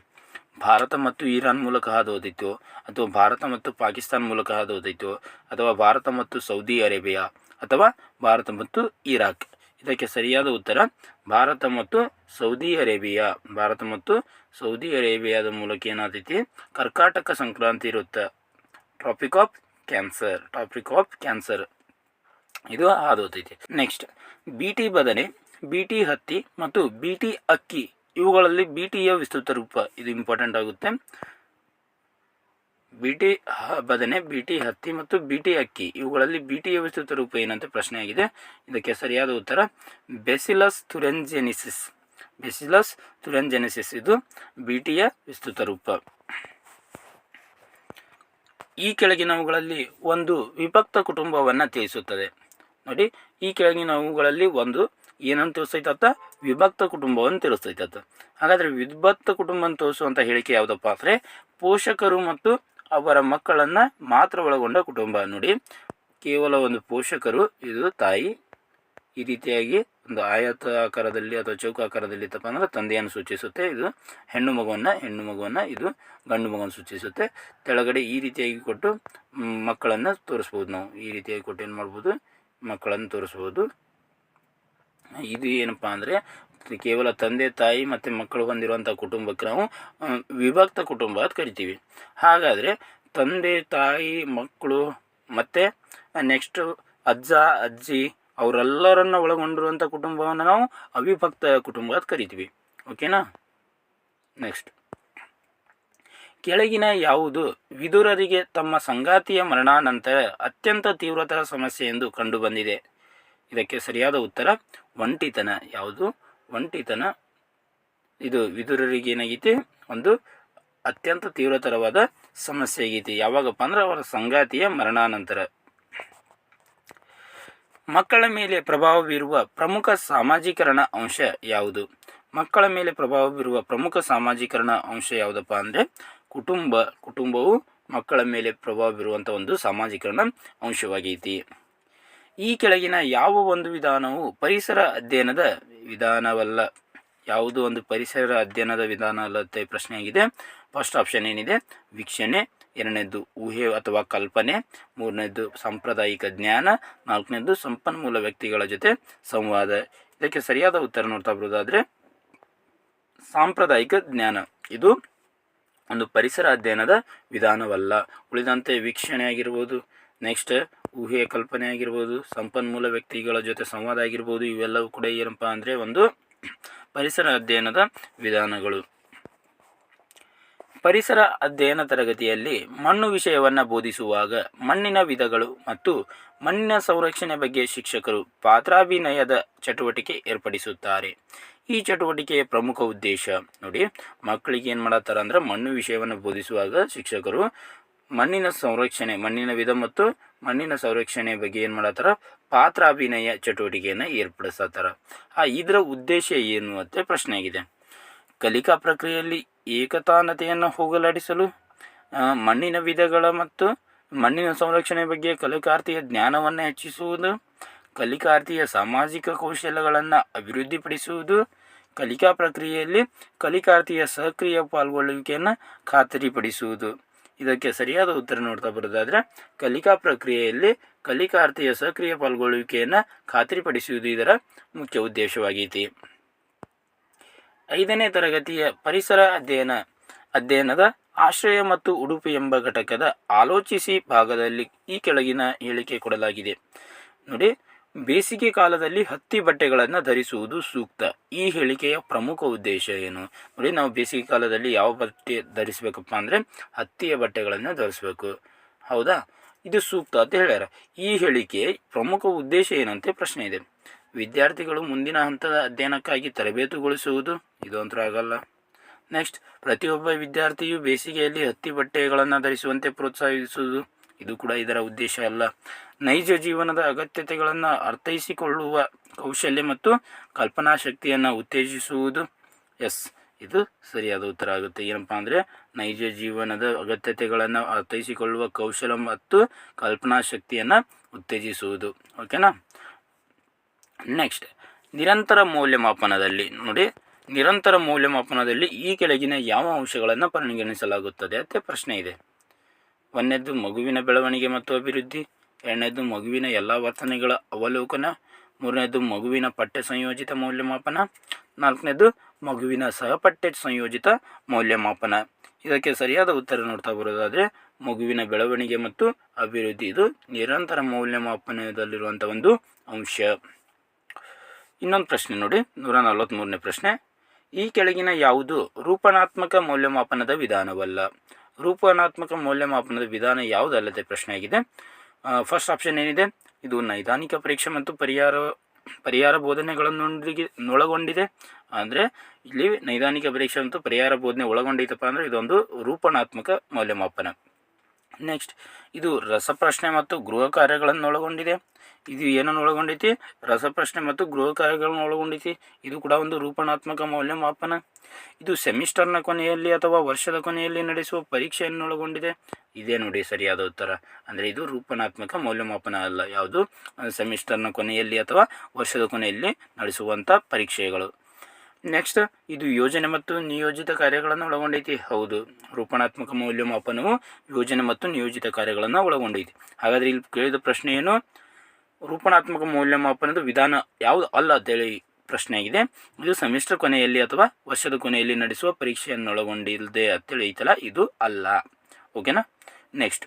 ಭಾರತ ಮತ್ತು ಇರಾನ್ ಮೂಲಕ ಹಾದು ಹೋದಿತ್ತು ಅಥವಾ ಭಾರತ ಮತ್ತು ಪಾಕಿಸ್ತಾನ ಮೂಲಕ ಹಾದು ಹೋದಿತ್ತು ಅಥವಾ ಭಾರತ ಮತ್ತು ಸೌದಿ ಅರೇಬಿಯಾ, ಅಥವಾ ಭಾರತ ಮತ್ತು ಇರಾಕ್? ಇದಕ್ಕೆ ಸರಿಯಾದ ಉತ್ತರ, ಭಾರತ ಮತ್ತು ಸೌದಿ ಅರೇಬಿಯಾ. ಭಾರತ ಮತ್ತು ಸೌದಿ ಅರೇಬಿಯಾದ ಮೂಲಕ ಏನಾದೈತಿ? ಕರ್ಕಾಟಕ ಸಂಕ್ರಾಂತಿ ವೃತ್ತ. Tropic of cancer tropic of cancer ಇದು ಆದೋತೈತಿ ನೆಕ್ಸ್ಟ್ ಬಿ ಟಿ ಬದನೆ ಬಿ ಟಿ ಹತ್ತಿ ಮತ್ತು ಬಿ ಟಿ ಅಕ್ಕಿ. ಇವುಗಳಲ್ಲಿ ಬಿ ಟಿಯ ವಿಸ್ತೃತ ರೂಪ, ಇದು ಇಂಪಾರ್ಟೆಂಟ್ ಆಗುತ್ತೆ. ಬಿ ಟಿ ಬದನೆ ಬಿ ಟಿ ಹತ್ತಿ ಮತ್ತು ಬಿ ಟಿ ಅಕ್ಕಿ. ಇವುಗಳಲ್ಲಿ ಬಿ ಟಿಯ ವಿಸ್ತೃತ ರೂಪ ಏನಂತ ಪ್ರಶ್ನೆ ಆಗಿದೆ ಇದಕ್ಕೆ ಸರಿಯಾದ ಉತ್ತರ ಬೆಸಿಲಸ್ ತುರೆಂಜೆನಿಸಿಸ್ ಬೆಸಿಲಸ್ ತುರೆಂಜೆನಿಸಿಸ್ ಇದು ಬಿ ಟಿಯ ವಿಸ್ತೃತ ರೂಪ. ಈ ಕೆಳಗಿನವುಗಳಲ್ಲಿ ಒಂದು ವಿಭಕ್ತ ಕುಟುಂಬವನ್ನು ತಿಳಿಸುತ್ತದೆ. ನೋಡಿ ಈ ಕೆಳಗಿನ ಅವುಗಳಲ್ಲಿ ಒಂದು ಏನಂತ ತಿಳಿಸ್ತೈತತ್ತ ವಿಭಕ್ತ ಕುಟುಂಬವನ್ನು ತಿಳಿಸ್ತೈತತ್ತ ಹಾಗಾದರೆ ವಿಭಕ್ತ ಕುಟುಂಬವನ್ನು ತೋರಿಸುವಂಥ ಹೇಳಿಕೆ ಯಾವುದಪ್ಪ ಅಂದರೆ, ಪೋಷಕರು ಮತ್ತು ಅವರ ಮಕ್ಕಳನ್ನು ಮಾತ್ರ ಒಳಗೊಂಡ ಕುಟುಂಬ. ನೋಡಿ, ಕೇವಲ ಒಂದು ಪೋಷಕರು, ಇದು ತಾಯಿ. ಈ ರೀತಿಯಾಗಿ ಒಂದು ಆಯತ ಆಕಾರದಲ್ಲಿ ಅಥವಾ ಚೌಕ ಆಕಾರದಲ್ಲಿ ಇತ್ತಪ್ಪ ಅಂದ್ರೆ ತಂದೆಯನ್ನು ಸೂಚಿಸುತ್ತೆ. ಇದು ಹೆಣ್ಣು ಮಗುವನ್ನು ಹೆಣ್ಣು ಮಗುವನ್ನು, ಇದು ಗಂಡು ಮಗುವನ್ನು ಸೂಚಿಸುತ್ತೆ. ಕೆಳಗಡೆ ಈ ರೀತಿಯಾಗಿ ಕೊಟ್ಟು ಮಕ್ಕಳನ್ನು ತೋರಿಸ್ಬೋದು ನಾವು. ಈ ರೀತಿಯಾಗಿ ಕೊಟ್ಟು ಏನು ಮಾಡ್ಬೋದು? ಮಕ್ಕಳನ್ನು ತೋರಿಸ್ಬೋದು. ಇದು ಏನಪ್ಪ ಅಂದರೆ ಕೇವಲ ತಂದೆ, ತಾಯಿ ಮತ್ತು ಮಕ್ಕಳು ಹೊಂದಿರುವಂಥ ಕುಟುಂಬಕ್ಕೆ ನಾವು ವಿಭಕ್ತ ಕುಟುಂಬ ಅಂತ ಕರಿತೀವಿ. ಹಾಗಾದರೆ ತಂದೆ, ತಾಯಿ, ಮಕ್ಕಳು ಮತ್ತು ನೆಕ್ಸ್ಟ್ ಅಜ್ಜ, ಅಜ್ಜಿ ಅವರೆಲ್ಲರನ್ನ ಒಳಗೊಂಡಿರುವಂಥ ಕುಟುಂಬವನ್ನು ನಾವು ಅವಿಭಕ್ತ ಕುಟುಂಬ ಅಂತ ಕರಿತೀವಿ. ಓಕೆನಾ ನೆಕ್ಸ್ಟ್ ಕೆಳಗಿನ ಯಾವುದು ವಿದುರರಿಗೆ ತಮ್ಮ ಸಂಗಾತಿಯ ಮರಣಾನಂತರ ಅತ್ಯಂತ ತೀವ್ರತರ ಸಮಸ್ಯೆ ಎಂದು ಕಂಡುಬಂದಿದೆ. ಇದಕ್ಕೆ ಸರಿಯಾದ ಉತ್ತರ, ಒಂಟಿತನ. ಯಾವುದು? ಒಂಟಿತನ. ಇದು ವಿದುರರಿಗೆ ಏನಾಗೈತಿ ಒಂದು ಅತ್ಯಂತ ತೀವ್ರತರವಾದ ಸಮಸ್ಯೆ ಆಗೈತಿ. ಯಾವಾಗಪ್ಪ ಅಂದ್ರೆ ಅವರ ಸಂಗಾತಿಯ ಮರಣಾನಂತರ. ಮಕ್ಕಳ ಮೇಲೆ ಪ್ರಭಾವ ಬೀರುವ ಪ್ರಮುಖ ಸಾಮಾಜೀಕರಣ ಅಂಶ ಯಾವುದು? ಮಕ್ಕಳ ಮೇಲೆ ಪ್ರಭಾವ ಬೀರುವ ಪ್ರಮುಖ ಸಾಮಾಜೀಕರಣ ಅಂಶ ಯಾವುದಪ್ಪ ಅಂದರೆ ಕುಟುಂಬ, ಕುಟುಂಬವು ಮಕ್ಕಳ ಮೇಲೆ ಪ್ರಭಾವ ಬೀರುವಂಥ ಒಂದು ಸಾಮಾಜಿಕರಣ ಅಂಶವಾಗೈತಿ. ಈ ಕೆಳಗಿನ ಯಾವ ಒಂದು ವಿಧಾನವು ಪರಿಸರ ಅಧ್ಯಯನದ ವಿಧಾನವಲ್ಲ? ಯಾವುದು ಒಂದು ಪರಿಸರ ಅಧ್ಯಯನದ ವಿಧಾನ ಅಲ್ಲತ್ತೆ ಪ್ರಶ್ನೆಯಾಗಿದೆ ಫಸ್ಟ್ ಆಪ್ಷನ್ ಏನಿದೆ? ವೀಕ್ಷಣೆ. ಎರಡನೇದು ಊಹೆ ಅಥವಾ ಕಲ್ಪನೆ. ಮೂರನೇದು ಸಾಂಪ್ರದಾಯಿಕ ಜ್ಞಾನ. ನಾಲ್ಕನೇದು ಸಂಪನ್ಮೂಲ ವ್ಯಕ್ತಿಗಳ ಜೊತೆ ಸಂವಾದ. ಇದಕ್ಕೆ ಸರಿಯಾದ ಉತ್ತರ ನೋಡ್ತಾ ಬರೋದಾದರೆ ಸಾಂಪ್ರದಾಯಿಕ ಜ್ಞಾನ. ಇದು ಒಂದು ಪರಿಸರ ಅಧ್ಯಯನದ ವಿಧಾನವಲ್ಲ. ಉಳಿದಂತೆ ವೀಕ್ಷಣೆ ಆಗಿರ್ಬೋದು ನೆಕ್ಸ್ಟ್ ಊಹೆಯ ಕಲ್ಪನೆ ಆಗಿರ್ಬೋದು, ಸಂಪನ್ಮೂಲ ವ್ಯಕ್ತಿಗಳ ಜೊತೆ ಸಂವಾದ ಆಗಿರ್ಬೋದು, ಇವೆಲ್ಲವೂ ಕೂಡ ಏನಪ್ಪ ಅಂದರೆ ಒಂದು ಪರಿಸರ ಅಧ್ಯಯನದ ವಿಧಾನಗಳು. ಪರಿಸರ ಅಧ್ಯಯನ ತರಗತಿಯಲ್ಲಿ ಮಣ್ಣು ವಿಷಯವನ್ನು ಬೋಧಿಸುವಾಗ ಮಣ್ಣಿನ ವಿಧಗಳು ಮತ್ತು ಮಣ್ಣಿನ ಸಂರಕ್ಷಣೆ ಬಗ್ಗೆ ಶಿಕ್ಷಕರು ಪಾತ್ರಾಭಿನಯದ ಚಟುವಟಿಕೆ ಏರ್ಪಡಿಸುತ್ತಾರೆ. ಈ ಚಟುವಟಿಕೆಯ ಪ್ರಮುಖ ಉದ್ದೇಶ ನೋಡಿ, ಮಕ್ಕಳಿಗೆ ಏನು ಮಾಡತ್ತಾರ ಅಂದ್ರೆ ಮಣ್ಣು ವಿಷಯವನ್ನು ಬೋಧಿಸುವಾಗ ಶಿಕ್ಷಕರು ಮಣ್ಣಿನ ಸಂರಕ್ಷಣೆ, ಮಣ್ಣಿನ ವಿಧ ಮತ್ತು ಮಣ್ಣಿನ ಸಂರಕ್ಷಣೆ ಬಗ್ಗೆ ಏನು ಮಾಡತ್ತಾರ? ಪಾತ್ರಾಭಿನಯ ಚಟುವಟಿಕೆಯನ್ನು ಏರ್ಪಡಿಸತ್ತಾರ. ಆ ಇದರ ಉದ್ದೇಶ ಏನು ಅಂತ ಪ್ರಶ್ನೆ ಆಗಿದೆ. ಕಲಿಕಾ ಪ್ರಕ್ರಿಯೆಯಲ್ಲಿ ಏಕತಾನತೆಯನ್ನು ಹೋಗಲಾಡಿಸಲು ಮಣ್ಣಿನ ವಿಧಗಳ ಮತ್ತು ಮಣ್ಣಿನ ಸಂರಕ್ಷಣೆ ಬಗ್ಗೆ ಕಲಿಕಾರ್ಥಿಯ ಜ್ಞಾನವನ್ನು ಹೆಚ್ಚಿಸುವುದು, ಕಲಿಕಾರ್ಥಿಯ ಸಾಮಾಜಿಕ ಕೌಶಲ್ಯಗಳನ್ನು ಅಭಿವೃದ್ಧಿಪಡಿಸುವುದು, ಕಲಿಕಾ ಪ್ರಕ್ರಿಯೆಯಲ್ಲಿ ಕಲಿಕಾರ್ಥಿಯ ಸಕ್ರಿಯ ಪಾಲ್ಗೊಳ್ಳುವಿಕೆಯನ್ನು ಖಾತರಿಪಡಿಸುವುದು. ಇದಕ್ಕೆ ಸರಿಯಾದ ಉತ್ತರ ನೋಡ್ತಾ ಬರೋದಾದರೆ, ಕಲಿಕಾ ಪ್ರಕ್ರಿಯೆಯಲ್ಲಿ ಕಲಿಕಾರ್ಥಿಯ ಸಕ್ರಿಯ ಪಾಲ್ಗೊಳ್ಳುವಿಕೆಯನ್ನು ಖಾತರಿಪಡಿಸುವುದು ಇದರ ಮುಖ್ಯ ಉದ್ದೇಶವಾಗೈತಿ. ಐದನೇ ತರಗತಿಯ ಪರಿಸರ ಅಧ್ಯಯನ, ಅಧ್ಯಯನದ ಆಶ್ರಯ ಮತ್ತು ಉಡುಪು ಎಂಬ ಘಟಕದ ಆಲೋಚಿಸಿ ಭಾಗದಲ್ಲಿ ಈ ಕೆಳಗಿನ ಹೇಳಿಕೆ ಕೊಡಲಾಗಿದೆ. ನೋಡಿ, ಬೇಸಿಗೆ ಕಾಲದಲ್ಲಿ ಹತ್ತಿ ಬಟ್ಟೆಗಳನ್ನು ಧರಿಸುವುದು ಸೂಕ್ತ. ಈ ಹೇಳಿಕೆಯ ಪ್ರಮುಖ ಉದ್ದೇಶ ಏನು? ನೋಡಿ, ನಾವು ಬೇಸಿಗೆ ಕಾಲದಲ್ಲಿ ಯಾವ ಬಟ್ಟೆ ಧರಿಸಬೇಕಪ್ಪ ಅಂದರೆ ಹತ್ತಿಯ ಬಟ್ಟೆಗಳನ್ನು ಧರಿಸಬೇಕು. ಹೌದಾ? ಇದು ಸೂಕ್ತ ಅಂತ ಹೇಳ್ಯಾರ. ಈ ಹೇಳಿಕೆ ಪ್ರಮುಖ ಉದ್ದೇಶ ಏನಂತೆ ಪ್ರಶ್ನೆ ಇದೆ. ವಿದ್ಯಾರ್ಥಿಗಳು ಮುಂದಿನ ಹಂತದ ಅಧ್ಯಯನಕ್ಕಾಗಿ ತರಬೇತುಗೊಳಿಸುವುದು ಇದು ಅಂತೂ ಆಗಲ್ಲ ನೆಕ್ಸ್ಟ್, ಪ್ರತಿಯೊಬ್ಬ ವಿದ್ಯಾರ್ಥಿಯು ಬೇಸಿಗೆಯಲ್ಲಿ ಹತ್ತಿ ಬಟ್ಟೆಗಳನ್ನು ಧರಿಸುವಂತೆ ಪ್ರೋತ್ಸಾಹಿಸುವುದು ಇದು ಕೂಡ ಇದರ ಉದ್ದೇಶ ಅಲ್ಲ. ನೈಜ ಜೀವನದ ಅಗತ್ಯತೆಗಳನ್ನು ಅರ್ಥೈಸಿಕೊಳ್ಳುವ ಕೌಶಲ್ಯ ಮತ್ತು ಕಲ್ಪನಾ ಶಕ್ತಿಯನ್ನು ಉತ್ತೇಜಿಸುವುದು. ಎಸ್, ಇದು ಸರಿಯಾದ ಉತ್ತರ ಆಗುತ್ತೆ. ಏನಪ್ಪ ಅಂದರೆ, ನೈಜ ಜೀವನದ ಅಗತ್ಯತೆಗಳನ್ನು ಅರ್ಥೈಸಿಕೊಳ್ಳುವ ಕೌಶಲ ಮತ್ತು ಕಲ್ಪನಾ ಶಕ್ತಿಯನ್ನು ಉತ್ತೇಜಿಸುವುದು. ಓಕೆನಾ? ನೆಕ್ಸ್ಟ್ ನಿರಂತರ ಮೌಲ್ಯಮಾಪನದಲ್ಲಿ ನೋಡಿ, ನಿರಂತರ ಮೌಲ್ಯಮಾಪನದಲ್ಲಿ ಈ ಕೆಳಗಿನ ಯಾವ ಅಂಶಗಳನ್ನು ಪರಿಗಣಿಸಲಾಗುತ್ತದೆ ಅಂತ ಪ್ರಶ್ನೆ ಇದೆ. ಒಂದನೇದ್ದು ಮಗುವಿನ ಬೆಳವಣಿಗೆ ಮತ್ತು ಅಭಿವೃದ್ಧಿ, ಎರಡನೇದು ಮಗುವಿನ ಎಲ್ಲ ವರ್ತನೆಗಳ ಅವಲೋಕನ, ಮೂರನೇದು ಮಗುವಿನ ಪಠ್ಯ ಸಂಯೋಜಿತ ಮೌಲ್ಯಮಾಪನ, ನಾಲ್ಕನೇದು ಮಗುವಿನ ಸಹಪಠ್ಯ ಸಂಯೋಜಿತ ಮೌಲ್ಯಮಾಪನ. ಇದಕ್ಕೆ ಸರಿಯಾದ ಉತ್ತರ ನೋಡ್ತಾ ಬರೋದಾದರೆ, ಮಗುವಿನ ಬೆಳವಣಿಗೆ ಮತ್ತು ಅಭಿವೃದ್ಧಿ, ಇದು ನಿರಂತರ ಮೌಲ್ಯಮಾಪನದಲ್ಲಿರುವಂಥ ಒಂದು ಅಂಶ. ಇನ್ನೊಂದು ಪ್ರಶ್ನೆ ನೋಡಿ, ನೂರ ನಲವತ್ತ್ಮೂರನೇ ಪ್ರಶ್ನೆ. ಈ ಕೆಳಗಿನ ಯಾವುದು ರೂಪನಾತ್ಮಕ ಮೌಲ್ಯಮಾಪನದ ವಿಧಾನವಲ್ಲ? ರೂಪನಾತ್ಮಕ ಮೌಲ್ಯಮಾಪನದ ವಿಧಾನ ಯಾವುದಲ್ಲದೆ ಪ್ರಶ್ನೆ ಆಗಿದೆ. ಫಸ್ಟ್ ಆಪ್ಷನ್ ಏನಿದೆ? ಇದು ನೈದಾನಿಕ ಪರೀಕ್ಷೆ ಮತ್ತು ಪರಿಹಾರ ಪರಿಹಾರ ಬೋಧನೆಗಳನ್ನೊಂದಿಗೆ ಒಳಗೊಂಡಿದೆ. ಅಂದರೆ, ಇಲ್ಲಿ ನೈದಾನಿಕ ಪರೀಕ್ಷೆ ಮತ್ತು ಪರಿಹಾರ ಬೋಧನೆ ಒಳಗೊಂಡಿತಪ್ಪ ಅಂದರೆ ಇದೊಂದು ರೂಪಣಾತ್ಮಕ ಮೌಲ್ಯಮಾಪನ. ನೆಕ್ಸ್ಟ್ ಇದು ರಸಪ್ರಶ್ನೆ ಮತ್ತು ಗೃಹ ಕಾರ್ಯಗಳನ್ನು ಒಳಗೊಂಡಿದೆ ಇದು ಏನನ್ನು ಒಳಗೊಂಡೈತಿ ರಸಪ್ರಶ್ನೆ ಮತ್ತು ಗೃಹ ಕಾರ್ಯಗಳನ್ನು ಒಳಗೊಂಡೈತಿ ಇದು ಕೂಡ ಒಂದು ರೂಪಣಾತ್ಮಕ ಮೌಲ್ಯಮಾಪನ. ಇದು ಸೆಮಿಸ್ಟರ್ನ ಕೊನೆಯಲ್ಲಿ ಅಥವಾ ವರ್ಷದ ಕೊನೆಯಲ್ಲಿ ನಡೆಸುವ ಪರೀಕ್ಷೆಯನ್ನು ಒಳಗೊಂಡಿದೆ ಇದೇ ನೋಡಿ ಸರಿಯಾದ ಉತ್ತರ. ಅಂದರೆ ಇದು ರೂಪಣಾತ್ಮಕ ಮೌಲ್ಯಮಾಪನ ಅಲ್ಲ. ಯಾವುದು? ಸೆಮಿಸ್ಟರ್ನ ಕೊನೆಯಲ್ಲಿ ಅಥವಾ ವರ್ಷದ ಕೊನೆಯಲ್ಲಿ ನಡೆಸುವಂಥ ಪರೀಕ್ಷೆಗಳು. ನೆಕ್ಸ್ಟ್ ಇದು ಯೋಜನೆ ಮತ್ತು ನಿಯೋಜಿತ ಕಾರ್ಯಗಳನ್ನು ಒಳಗೊಂಡೈತಿ. ಹೌದು, ರೂಪಣಾತ್ಮಕ ಮೌಲ್ಯಮಾಪನವು ಯೋಜನೆ ಮತ್ತು ನಿಯೋಜಿತ ಕಾರ್ಯಗಳನ್ನು ಒಳಗೊಂಡೈತಿ. ಹಾಗಾದರೆ ಇಲ್ಲಿ ಕೇಳಿದ ಪ್ರಶ್ನೆ ಏನು? ರೂಪಣಾತ್ಮಕ ಮೌಲ್ಯಮಾಪನದ ವಿಧಾನ ಯಾವುದು? ಅಲ್ಲ, ಅಂತೇಳಿ ಪ್ರಶ್ನೆ ಆಗಿದೆ. ಇದು ಸೆಮಿಸ್ಟರ್ ಕೊನೆಯಲ್ಲಿ ಅಥವಾ ವರ್ಷದ ಕೊನೆಯಲ್ಲಿ ನಡೆಸುವ ಪರೀಕ್ಷೆಯನ್ನು ಒಳಗೊಂಡಿಲ್ಲದೆ ಅಂತೇಳಿ ಐತಲ್ಲ ಇದು ಅಲ್ಲ. ಓಕೆನಾ? ನೆಕ್ಸ್ಟ್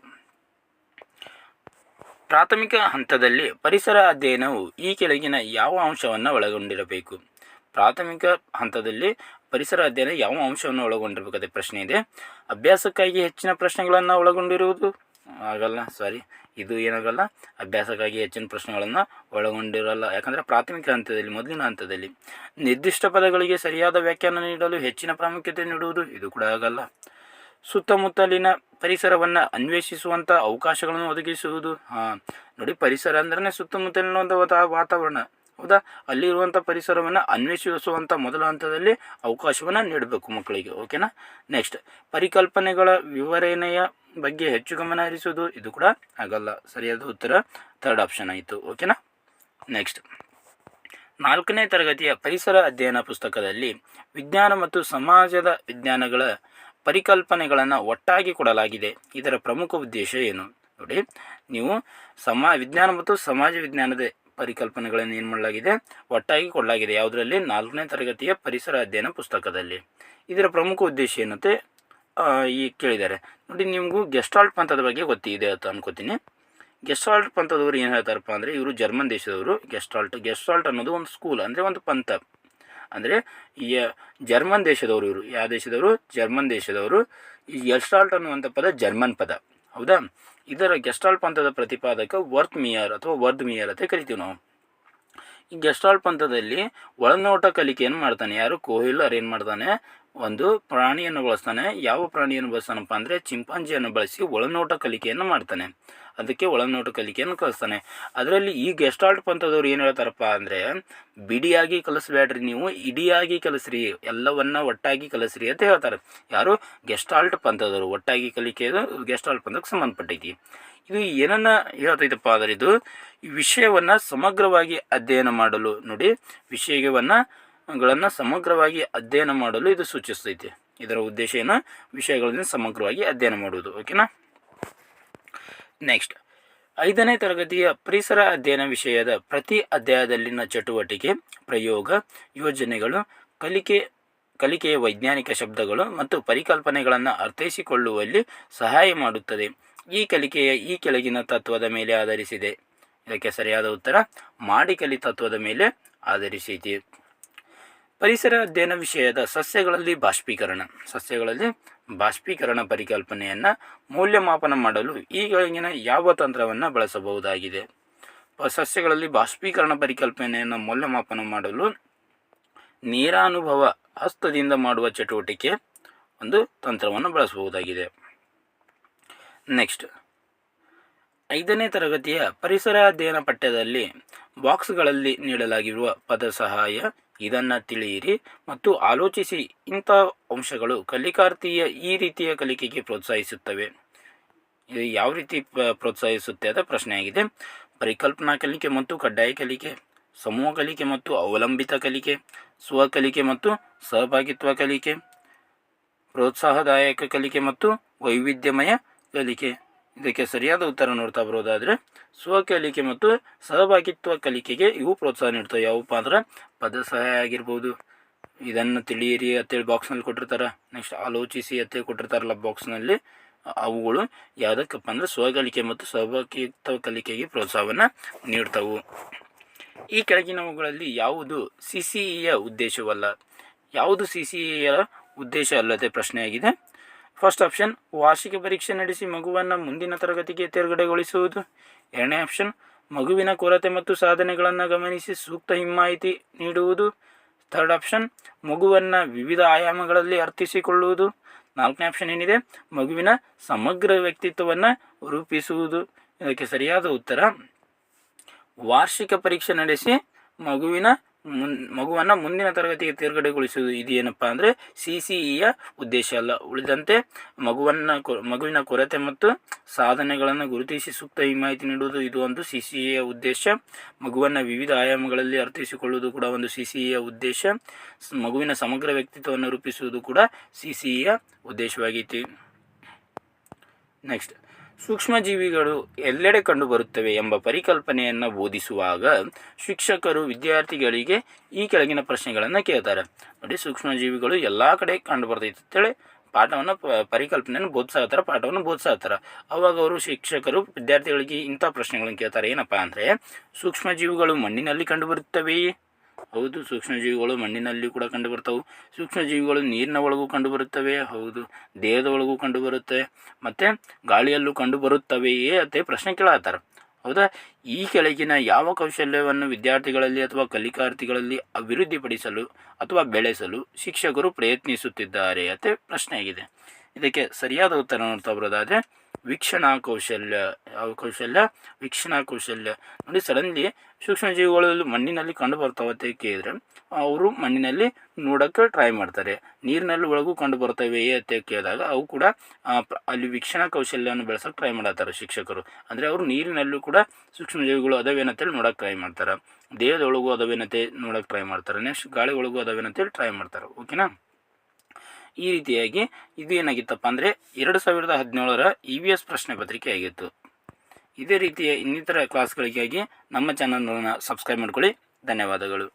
ಪ್ರಾಥಮಿಕ ಹಂತದಲ್ಲಿ ಪರಿಸರ ಅಧ್ಯಯನವು ಈ ಕೆಳಗಿನ ಯಾವ ಅಂಶವನ್ನು ಒಳಗೊಂಡಿರಬೇಕು? ಪ್ರಾಥಮಿಕ ಹಂತದಲ್ಲಿ ಪರಿಸರ ಅಧ್ಯಯನ ಯಾವ ಅಂಶವನ್ನು ಒಳಗೊಂಡಿರಬೇಕಾದ ಪ್ರಶ್ನೆ ಇದೆ. ಅಭ್ಯಾಸಕ್ಕಾಗಿ ಹೆಚ್ಚಿನ ಪ್ರಶ್ನೆಗಳನ್ನು ಒಳಗೊಂಡಿರುವುದು? ಆಗಲ್ಲ ಸಾರಿ ಇದು ಏನಾಗಲ್ಲ. ಅಭ್ಯಾಸಕ್ಕಾಗಿ ಹೆಚ್ಚಿನ ಪ್ರಶ್ನೆಗಳನ್ನು ಒಳಗೊಂಡಿರಲ್ಲ. ಯಾಕಂದರೆ ಪ್ರಾಥಮಿಕ ಹಂತದಲ್ಲಿ, ಮೊದಲಿನ ಹಂತದಲ್ಲಿ ನಿರ್ದಿಷ್ಟ ಪದಗಳಿಗೆ ಸರಿಯಾದ ವ್ಯಾಖ್ಯಾನ ನೀಡಲು ಹೆಚ್ಚಿನ ಪ್ರಾಮುಖ್ಯತೆ ನೀಡುವುದು ಇದು ಕೂಡ ಆಗಲ್ಲ. ಸುತ್ತಮುತ್ತಲಿನ ಪರಿಸರವನ್ನು ಅನ್ವೇಷಿಸುವಂಥ ಅವಕಾಶಗಳನ್ನು ಒದಗಿಸುವುದು. ಹಾಂ, ನೋಡಿ ಪರಿಸರ ಅಂದ್ರೆ ಸುತ್ತಮುತ್ತಲಿನ ಒಂದು ವಾತಾ- ವಾತಾವರಣ. ಹೌದಾ? ಅಲ್ಲಿರುವಂಥ ಪರಿಸರವನ್ನು ಅನ್ವೇಷಿಸುವಂಥ ಮೊದಲ ಹಂತದಲ್ಲಿ ಅವಕಾಶವನ್ನು ನೀಡಬೇಕು ಮಕ್ಕಳಿಗೆ ಓಕೆನಾ ನೆಕ್ಸ್ಟ್ ಪರಿಕಲ್ಪನೆಗಳ ವಿವರಣೆಯ ಬಗ್ಗೆ ಹೆಚ್ಚು ಗಮನ ಹರಿಸುವುದು, ಇದು ಕೂಡ ಆಗಲ್ಲ. ಸರಿಯಾದ ಉತ್ತರ ಥರ್ಡ್ ಆಪ್ಷನ್ ಆಯಿತು ಓಕೆನಾ ನೆಕ್ಸ್ಟ್ ನಾಲ್ಕನೇ ತರಗತಿಯ ಪರಿಸರ ಅಧ್ಯಯನ ಪುಸ್ತಕದಲ್ಲಿ ವಿಜ್ಞಾನ ಮತ್ತು ಸಮಾಜದ ವಿಜ್ಞಾನಗಳ ಪರಿಕಲ್ಪನೆಗಳನ್ನು ಒಟ್ಟಾಗಿ ಕೊಡಲಾಗಿದೆ. ಇದರ ಪ್ರಮುಖ ಉದ್ದೇಶ ಏನು? ನೋಡಿ, ನೀವು ಸಮಾ, ವಿಜ್ಞಾನ ಮತ್ತು ಸಮಾಜ ವಿಜ್ಞಾನದ ಪರಿಕಲ್ಪನೆಗಳನ್ನು ಏನು ಮಾಡಲಾಗಿದೆ? ಒಟ್ಟಾಗಿ ಕೊಡಲಾಗಿದೆ. ಯಾವುದರಲ್ಲಿ? ನಾಲ್ಕನೇ ತರಗತಿಯ ಪರಿಸರ ಅಧ್ಯಯನ ಪುಸ್ತಕದಲ್ಲಿ. ಇದರ ಪ್ರಮುಖ ಉದ್ದೇಶ ಏನಂತೆ? ಈ ಕೇಳಿದ್ದಾರೆ. ನೋಡಿ, ನಿಮಗೂ ಗೆಸ್ಟಾಲ್ಟ್ ಪಂಥದ ಬಗ್ಗೆ ಗೊತ್ತಿದೆ ಅಂತ ಅನ್ಕೋತೀನಿ. ಗೆಸ್ಟಾಲ್ಟ್ ಪಂಥದವರು ಏನು ಹೇಳ್ತಾರಪ್ಪ ಅಂದರೆ, ಇವರು ಜರ್ಮನ್ ದೇಶದವರು. ಗೆಸ್ಟಾಲ್ಟ್ ಗೆಸ್ಟಾಲ್ಟ್ ಅನ್ನೋದು ಒಂದು ಸ್ಕೂಲ್ ಅಂದರೆ ಒಂದು ಪಂಥ. ಅಂದರೆ ಈ ಜರ್ಮನ್ ದೇಶದವರು ಇವರು. ಯಾವ ದೇಶದವರು? ಜರ್ಮನ್ ದೇಶದವರು. ಈ ಗೆಸ್ಟಾಲ್ಟ್ ಅನ್ನುವಂಥ ಪದ ಜರ್ಮನ್ ಪದ. ಹೌದಾ? ಇದರ ಗೆಸ್ಟಾಲ್ ಪಂಥದ ಪ್ರತಿಪಾದಕ ವರ್ತ್ ಮಿಯರ್ ಅಥವಾ ವರ್ದ್ ಮಿಯರ್ ಅಂತ ಕರಿತೀವಿ ನಾವು. ಈ ಗೆಸ್ಟಾಲ್ ಪಂಥದಲ್ಲಿ ಒಳನೋಟ ಕಲಿಕೆಯನ್ನು ಮಾಡ್ತಾನೆ. ಯಾರು? ಕೋಹಿಲರ್ ಏನು ಮಾಡ್ತಾನೆ? ಒಂದು ಪ್ರಾಣಿಯನ್ನು ಬಳಸ್ತಾನೆ. ಯಾವ ಪ್ರಾಣಿಯನ್ನು ಬಳಸ್ತಾನಪ್ಪ ಅಂದರೆ ಚಿಂಪಾಂಜಿಯನ್ನು ಬಳಸಿ ಒಳನೋಟ ಕಲಿಕೆಯನ್ನು ಮಾಡ್ತಾನೆ. ಅದಕ್ಕೆ ಒಳನೋಟ ಕಲಿಕೆಯನ್ನು ಕಲಿಸ್ತಾನೆ. ಅದರಲ್ಲಿ ಈ ಗೆಸ್ಟಾಲ್ಟ್ ಪಂಥದವ್ರು ಏನು ಹೇಳ್ತಾರಪ್ಪ ಅಂದರೆ, ಬಿಡಿಯಾಗಿ ಕಲಿಸ್ಬೇಡ್ರಿ ನೀವು, ಇಡಿಯಾಗಿ ಕಲಿಸ್ರಿ, ಎಲ್ಲವನ್ನ ಒಟ್ಟಾಗಿ ಕಲಿಸ್ರಿ ಅಂತ ಹೇಳ್ತಾರೆ. ಯಾರು? ಗೆಸ್ಟಾಲ್ಟ್ ಪಂಥದವರು. ಒಟ್ಟಾಗಿ ಕಲಿಕೆದು ಗೆಸ್ಟಾಲ್ಟ್ ಪಂಥಕ್ಕೆ ಸಂಬಂಧಪಟ್ಟೈತಿ. ಇದು ಏನನ್ನ ಹೇಳ್ತೈತಪ್ಪ ಅಂದರೆ ಇದು ವಿಷಯವನ್ನು ಸಮಗ್ರವಾಗಿ ಅಧ್ಯಯನ ಮಾಡಲು. ನೋಡಿ, ವಿಷಯವನ್ನು ಗಳನ್ನು ಸಮಗ್ರವಾಗಿ ಅಧ್ಯಯನ ಮಾಡಲು ಇದು ಸೂಚಿಸ್ತೈತಿ. ಇದರ ಉದ್ದೇಶ ಏನು? ವಿಷಯಗಳನ್ನು ಸಮಗ್ರವಾಗಿ ಅಧ್ಯಯನ ಮಾಡುವುದು. ಓಕೆನಾ ನೆಕ್ಸ್ಟ್ ಐದನೇ ತರಗತಿಯ ಪರಿಸರ ಅಧ್ಯಯನ ವಿಷಯದ ಪ್ರತಿ ಅಧ್ಯಾಯದಲ್ಲಿನ ಚಟುವಟಿಕೆ, ಪ್ರಯೋಗ, ಯೋಜನೆಗಳು, ಕಲಿಕೆ, ಕಲಿಕೆಯ ವೈಜ್ಞಾನಿಕ ಶಬ್ದಗಳು ಮತ್ತು ಪರಿಕಲ್ಪನೆಗಳನ್ನು ಅರ್ಥೈಸಿಕೊಳ್ಳುವಲ್ಲಿ ಸಹಾಯ ಮಾಡುತ್ತದೆ. ಈ ಕಲಿಕೆಯ ಈ ಕೆಳಗಿನ ತತ್ವದ ಮೇಲೆ ಆಧರಿಸಿದೆ. ಇದಕ್ಕೆ ಸರಿಯಾದ ಉತ್ತರ ಮಾಡಿ ಕಲಿ ತತ್ವದ ಮೇಲೆ ಆಧರಿಸಿದೆ. ಪರಿಸರ ಅಧ್ಯಯನ ವಿಷಯದ ಸಸ್ಯಗಳಲ್ಲಿ ಬಾಷ್ಪೀಕರಣ. ಸಸ್ಯಗಳಲ್ಲಿ ಬಾಷ್ಪೀಕರಣ ಪರಿಕಲ್ಪನೆಯನ್ನು ಮೌಲ್ಯಮಾಪನ ಮಾಡಲು ಈ ಕೆಳಗಿನ ಯಾವ ತಂತ್ರವನ್ನು ಬಳಸಬಹುದಾಗಿದೆ? ಸಸ್ಯಗಳಲ್ಲಿ ಬಾಷ್ಪೀಕರಣ ಪರಿಕಲ್ಪನೆಯನ್ನು ಮೌಲ್ಯಮಾಪನ ಮಾಡಲು ನೀರಾನುಭವ ಹಸ್ತದಿಂದ ಮಾಡುವ ಚಟುವಟಿಕೆ ಒಂದು ತಂತ್ರವನ್ನು ಬಳಸಬಹುದಾಗಿದೆ. ನೆಕ್ಸ್ಟ್, ಐದನೇ ತರಗತಿಯ ಪರಿಸರ ಅಧ್ಯಯನ ಪಠ್ಯದಲ್ಲಿ ಬಾಕ್ಸ್ಗಳಲ್ಲಿ ನೀಡಲಾಗಿರುವ ಪದ ಸಹಾಯ ಇದನ್ನು ತಿಳಿಯಿರಿ ಮತ್ತು ಆಲೋಚಿಸಿ. ಇಂಥ ಅಂಶಗಳು ಕಲಿಕಾರ್ಥಿಯ ಈ ರೀತಿಯ ಕಲಿಕೆಗೆ ಪ್ರೋತ್ಸಾಹಿಸುತ್ತವೆ. ಇದು ಯಾವ ರೀತಿ ಪ್ರೋತ್ಸಾಹಿಸುತ್ತೆ ಅದ ಪ್ರಶ್ನೆಯಾಗಿದೆ. ಪರಿಕಲ್ಪನಾ ಕಲಿಕೆ ಮತ್ತು ಕಡ್ಡಾಯ ಕಲಿಕೆ, ಸಮೂಹ ಕಲಿಕೆ ಮತ್ತು ಅವಲಂಬಿತ ಕಲಿಕೆ ಸ್ವಕಲಿಕೆ ಮತ್ತು ಸಹಭಾಗಿತ್ವ ಕಲಿಕೆ, ಪ್ರೋತ್ಸಾಹದಾಯಕ ಕಲಿಕೆ ಮತ್ತು ವೈವಿಧ್ಯಮಯ ಕಲಿಕೆ. ಇದಕ್ಕೆ ಸರಿಯಾದ ಉತ್ತರ ನೋಡ್ತಾ ಬರೋದಾದರೆ ಸ್ವಕಲಿಕೆ ಮತ್ತು ಸಹಭಾಗಿತ್ವ ಕಲಿಕೆಗೆ ಇವು ಪ್ರೋತ್ಸಾಹ ನೀಡ್ತವೆ ಯಾವಪ್ಪ ಅಂದ್ರೆ ಪದ ಸಹಾಯ ಆಗಿರ್ಬೋದು. ಇದನ್ನು ತಿಳಿಯಿರಿ ಅಂತೇಳಿ ಬಾಕ್ಸ್ನಲ್ಲಿ ಕೊಟ್ಟಿರ್ತಾರೆ. ನೆಕ್ಸ್ಟ್ ಆಲೋಚಿಸಿ ಅಂತೇಳಿ ಕೊಟ್ಟಿರ್ತಾರಲ್ಲ ಬಾಕ್ಸ್ನಲ್ಲಿ ಅವುಗಳು ಯಾವುದಕ್ಕಪ್ಪ ಅಂದರೆ ಸ್ವಕಲಿಕೆ ಮತ್ತು ಸಹಭಾಗಿತ್ವ ಕಲಿಕೆಗೆ ಪ್ರೋತ್ಸಾಹವನ್ನು ನೀಡ್ತವು. ಈ ಕೆಳಗಿನವುಗಳಲ್ಲಿ ಯಾವುದು ಸಿ ಸಿ ಇಯ ಉದ್ದೇಶವಲ್ಲ? ಯಾವುದು ಸಿ ಸಿ ಇಯ ಉದ್ದೇಶ ಅಲ್ಲದೆ ಪ್ರಶ್ನೆಯಾಗಿದೆ? ಫಸ್ಟ್ ಆಪ್ಷನ್ ವಾರ್ಷಿಕ ಪರೀಕ್ಷೆ ನಡೆಸಿ ಮಗುವನ್ನು ಮುಂದಿನ ತರಗತಿಗೆ ತೇರ್ಗಡೆಗೊಳಿಸುವುದು. ಎರಡನೇ ಆಪ್ಷನ್ ಮಗುವಿನ ಕೊರತೆ ಮತ್ತು ಸಾಧನೆಗಳನ್ನು ಗಮನಿಸಿ ಸೂಕ್ತ ಹಿಮ್ಮಾಹಿತಿ ನೀಡುವುದು. ಥರ್ಡ್ ಆಪ್ಷನ್ ಮಗುವನ್ನು ವಿವಿಧ ಆಯಾಮಗಳಲ್ಲಿ ಅರ್ಥಿಸಿಕೊಳ್ಳುವುದು. ನಾಲ್ಕನೇ ಆಪ್ಷನ್ ಏನಿದೆ? ಮಗುವಿನ ಸಮಗ್ರ ವ್ಯಕ್ತಿತ್ವವನ್ನು ರೂಪಿಸುವುದು. ಇದಕ್ಕೆ ಸರಿಯಾದ ಉತ್ತರ, ವಾರ್ಷಿಕ ಪರೀಕ್ಷೆ ನಡೆಸಿ ಮಗುವಿನ ಮುನ್, ಮಗುವನ್ನು ಮುಂದಿನ ತರಗತಿಗೆ ತೇರ್ಗಡೆಗೊಳಿಸುವುದು ಇದೇನಪ್ಪ ಅಂದರೆ ಸಿ ಸಿ ಇಯ ಉದ್ದೇಶ ಅಲ್ಲ. ಉಳಿದಂತೆ ಮಗುವನ್ನು ಮಗುವಿನ ಕೊರತೆ ಮತ್ತು ಸಾಧನೆಗಳನ್ನು ಗುರುತಿಸಿ ಸೂಕ್ತ ಮಾಹಿತಿ ನೀಡುವುದು ಇದು ಒಂದು ಸಿ ಸಿ ಇಯ ಉದ್ದೇಶ. ಮಗುವನ್ನು ವಿವಿಧ ಆಯಾಮಗಳಲ್ಲಿ ಅರ್ಥೈಸಿಕೊಳ್ಳುವುದು ಕೂಡ ಒಂದು ಸಿ ಸಿ ಇಯ ಉದ್ದೇಶ. ಮಗುವಿನ ಸಮಗ್ರ ವ್ಯಕ್ತಿತ್ವವನ್ನು ರೂಪಿಸುವುದು ಕೂಡ ಸಿ ಸಿ ಇಯ ಉದ್ದೇಶವಾಗೈತಿ ನೆಕ್ಸ್ಟ್. ಸೂಕ್ಷ್ಮಜೀವಿಗಳು ಎಲ್ಲೆಡೆ ಕಂಡುಬರುತ್ತವೆ ಎಂಬ ಪರಿಕಲ್ಪನೆಯನ್ನು ಬೋಧಿಸುವಾಗ ಶಿಕ್ಷಕರು ವಿದ್ಯಾರ್ಥಿಗಳಿಗೆ ಈ ಕೆಳಗಿನ ಪ್ರಶ್ನೆಗಳನ್ನು ಕೇಳ್ತಾರೆ. ನೋಡಿ, ಸೂಕ್ಷ್ಮಜೀವಿಗಳು ಎಲ್ಲ ಕಡೆ ಕಂಡುಬರ್ತೈತೆ ಅಂತೇಳಿ ಪಾಠವನ್ನು ಪರಿಕಲ್ಪನೆಯನ್ನು ಬೋಧಿಸಾತ್ತಾರ, ಪಾಠವನ್ನು ಬೋಧಿಸಾತ್ತಾರ. ಅವಾಗ ಅವರು ಶಿಕ್ಷಕರು ವಿದ್ಯಾರ್ಥಿಗಳಿಗೆ ಇಂಥ ಪ್ರಶ್ನೆಗಳನ್ನು ಕೇಳ್ತಾರೆ. ಏನಪ್ಪ ಅಂದರೆ, ಸೂಕ್ಷ್ಮಜೀವಿಗಳು ಮಣ್ಣಿನಲ್ಲಿ ಕಂಡುಬರುತ್ತವೆಯೇ? ಹೌದು, ಸೂಕ್ಷ್ಮಜೀವಿಗಳು ಮಣ್ಣಿನಲ್ಲಿ ಕೂಡ ಕಂಡುಬರ್ತವೆ ಸೂಕ್ಷ್ಮಜೀವಿಗಳು ನೀರಿನ ಒಳಗೂ ಕಂಡುಬರುತ್ತವೆ, ಹೌದು, ದೇಹದ ಒಳಗೂ ಕಂಡುಬರುತ್ತೆ, ಮತ್ತು ಗಾಳಿಯಲ್ಲೂ ಕಂಡುಬರುತ್ತವೆಯೇ ಅಂತ ಪ್ರಶ್ನೆ ಕೇಳಾತಾರೆ ಹೌದಾ? ಈ ಕೆಳಗಿನ ಯಾವ ಕೌಶಲ್ಯವನ್ನು ವಿದ್ಯಾರ್ಥಿಗಳಲ್ಲಿ ಅಥವಾ ಕಲಿಕಾರ್ಥಿಗಳಲ್ಲಿ ಅಭಿವೃದ್ಧಿಪಡಿಸಲು ಅಥವಾ ಬೆಳೆಸಲು ಶಿಕ್ಷಕರು ಪ್ರಯತ್ನಿಸುತ್ತಿದ್ದಾರೆ? ಅಂತ ಪ್ರಶ್ನೆಯಾಗಿದೆ ಇದಕ್ಕೆ ಸರಿಯಾದ ಉತ್ತರ ನೋಡ್ತಾ ಬರೋದಾದರೆ ವೀಕ್ಷಣಾ ಕೌಶಲ್ಯ. ಯಾವ ಕೌಶಲ್ಯ? ವೀಕ್ಷಣಾ ಕೌಶಲ್ಯ. ನೋಡಿ ಸಡನ್ಲಿ ಜೀವಿಗಳಲ್ಲಿ ಮಣ್ಣಿನಲ್ಲಿ ಕಂಡು ಬರ್ತಾವತ್ತೆ ಕೇಳಿದ್ರೆ, ಅವರು ಮಣ್ಣಿನಲ್ಲಿ ನೋಡೋಕ್ಕೆ ಟ್ರೈ ಮಾಡ್ತಾರೆ. ನೀರಿನಲ್ಲಿ ಒಳಗೂ ಕಂಡು ಬರ್ತವೆ ಅಂತ ಕೇಳಿದಾಗ, ಅವು ಕೂಡ ಅಲ್ಲಿ ವೀಕ್ಷಣಾ ಕೌಶಲ್ಯವನ್ನು ಬೆಳೆಸೋಕೆ ಟ್ರೈ ಮಾಡತ್ತಾರೆ ಶಿಕ್ಷಕರು. ಅಂದರೆ ಅವರು ನೀರಿನಲ್ಲೂ ಕೂಡ ಸೂಕ್ಷ್ಮ ಸೂಕ್ಷ್ಮಜೀವಿಗಳು ಅದಾವೇನಂತೇಳಿ ನೋಡೋಕೆ ಟ್ರೈ ಮಾಡ್ತಾರೆ. ದೇಹದೊಳಗೂ ಅದಾವೇನಂತೆ ನೋಡೋಕೆ ಟ್ರೈ ಮಾಡ್ತಾರೆ. ನೆಕ್ಸ್ಟ್ ಗಾಳಿ ಒಳಗೂ ಅದಾವೇನಂತೇಳಿ ಟ್ರೈ ಮಾಡ್ತಾರೆ. ಓಕೆನಾ ಈ ರೀತಿಯಾಗಿ ಇದು ಏನಾಗಿತ್ತಪ್ಪ ಅಂದರೆ ಎರಡು ಸಾವಿರದ ಹದಿನೇಳರ ಇ ವಿ ಎಸ್ ಪ್ರಶ್ನೆ ಪತ್ರಿಕೆ ಆಗಿತ್ತು. ಇದೇ ರೀತಿಯ ಇನ್ನಿತರ ಕ್ಲಾಸ್ಗಳಿಗಾಗಿ ನಮ್ಮ ಚಾನಲನ್ನು ಸಬ್ಸ್ಕ್ರೈಬ್ ಮಾಡ್ಕೊಳ್ಳಿ. ಧನ್ಯವಾದಗಳು.